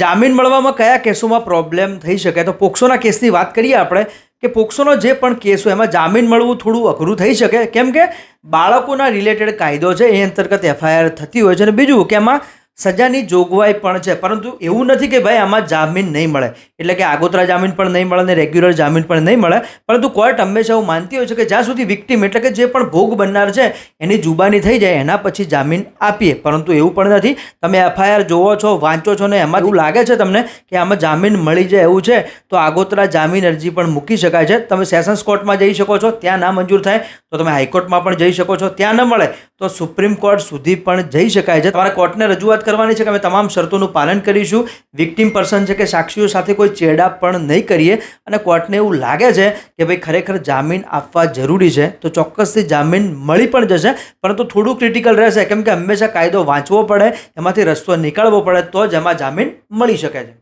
જામીન મળવામાં કયા કેસોમાં પ્રોબ્લેમ થઈ શકે? તો પોક્સોના કેસની વાત કરીએ આપણે, કે પોક્સોનો જે પણ કેસ હોય, એમાં જામીન મળવું થોડું અઘરું થઈ શકે. કેમ કે બાળકોના રિલેટેડ કાયદો છે, એ અંતર્ગત એફઆઈઆર થતી હોય છે અને બીજું કે એમાં સજાની જોગવાઈ પણ છે. પરંતુ એવું નથી કે ભાઈ આમાં જામીન નહીં મળે. એટલે કે આગોતરા જામીન પણ નહીં મળે અને રેગ્યુલર જામીન પણ નહીં મળે. પરંતુ કોર્ટ હંમેશા એવું માનતી હોય છે કે જ્યાં સુધી વિક્ટિમ એટલે કે જે પણ ભોગ બનનાર છે, એની જુબાની થઈ જાય, એના પછી જામીન આપીએ. પરંતુ એવું પણ નથી. તમે એફઆઈઆર જોવો છો, વાંચો છો ને એમાં એવું લાગે છે તમને કે આમાં જામીન મળી જાય એવું છે, તો આગોતરા જામીન અરજી પણ મૂકી શકાય છે. તમે સેશન્સ કોર્ટમાં જઈ શકો છો, ત્યાં ના મંજૂર થાય. તો તમે હાઈકોર્ટમાં પણ જઈ શકો છો. ત્યાં ન મળે તો સુપ્રીમ કોર્ટ સુધી પણ જઈ શકાય છે. તમારા કોર્ટને રજૂઆત કરવાની છે કે અમે તમામ શરતોનું પાલન કરીશું. વિક્ટીમ પર્સન છે કે સાક્ષીઓ સાથે કોઈ ચેડા પણ નહીં કરીએ. અને કોર્ટને એવું લાગે છે કે ભાઈ ખરેખર જામીન આપવા જરૂરી છે. તો ચોક્કસથી જામીન મળી પણ જશે, પરંતુ થોડું ક્રિટિકલ રહેશે. કેમ કે હંમેશા કાયદો વાંચવો પડે, એમાંથી રસ્તો નીકળવો પડે, તો જ એમાં જામીન મળી શકે છે.